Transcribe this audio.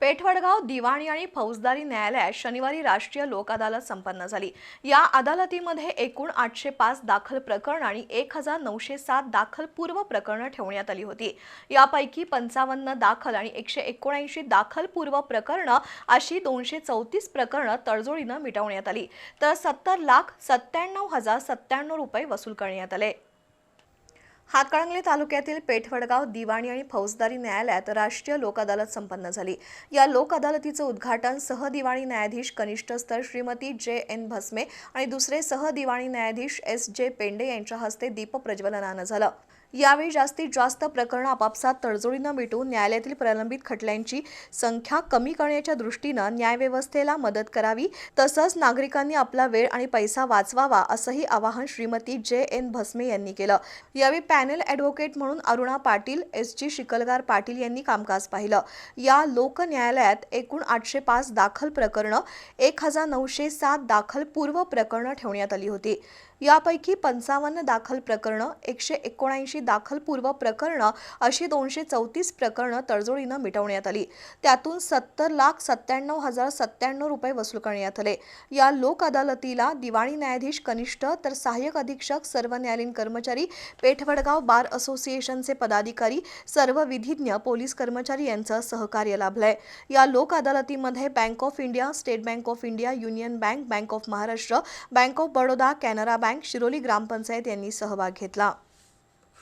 पेठवडगाव दिवाणी आणि फौजदारी न्यायालयात शनिवारी राष्ट्रीय लोक अदालत संपन्न झाली. या अदालतीमध्ये एकूण आठशे पाच दाखल प्रकरण आणि एक हजार नऊशे सात दाखल पूर्व प्रकरणं ठेवण्यात आली होती. यापैकी पंचावन्न दाखल आणि एकशे एकोणऐंशी दाखल पूर्व प्रकरणं अशी दोनशे चौतीस प्रकरणं तडजोडीनं मिटवण्यात आली. तर सत्तर लाख सत्त्याण्णव हजार सत्त्याण्णव रुपये वसूल करण्यात आले. हातकणंगले तालुक्यातील पेठवडगाव दिवाणी आणि फौजदारी न्यायालयात राष्ट्रीय लोक अदालत संपन्न झाली. या लोक अदालतीचं उद्घाटन सहदिवाणी न्यायाधीश कनिष्ठ स्तर श्रीमती जे एन भस्मे आणि दुसरे सहदिवाणी न्यायाधीश एस जे पेंडे यांच्या हस्ते दीपप्रज्वलनानं झालं. यावेळी जास्तीत जास्त प्रकरणं आपापसात तडजोडीनं मिटून न्यायालयातील प्रलंबित खटल्यांची संख्या कमी करण्याच्या दृष्टीनं न्यायव्यवस्थेला मदत करावी तसंच नागरिकांनी आपला वेळ आणि पैसा वाचवावा असंही आवाहन श्रीमती जे एन भस्मे यांनी केलं. यावेळी पॅनेल ॲडव्होकेट म्हणून अरुणा पाटील एस जी शिकलगार पाटील यांनी कामकाज पाहिलं. या लोक न्यायालयात एकूण आठशे पाच दाखल प्रकरणं एक हजार नऊशे सात दाखल पूर्व प्रकरणं ठेवण्यात आली होती. यापैकी पंचावन्न दाखल प्रकरणं एकशे एकोणऐंशी दाखल दाखलपूर्व प्रकरणं अशी दोनशे चौतीस प्रकरणं तडजोडीनं मिटवण्यात आली. त्यातून सत्तर लाख सत्त्याण्णव हजार सत्त्याण्णव रुपये वसूल करण्यात आले. या लोक अदालतीला दिवाणी न्यायाधीश कनिष्ठ तर सहाय्यक अधीक्षक सर्व न्यायालयीन कर्मचारी पेठवडगाव बार असोसिएशनचे पदाधिकारी सर्व विधिज्ञ पोलीस कर्मचारी यांचं सहकार्य लाभलंय. या लोक अदालतीमध्ये bank of India state bank of India union bank bank of Maharashtra bank of Baroda Canara bank Shiroli ग्रामपंचायत यांनी सहभाग घेतला.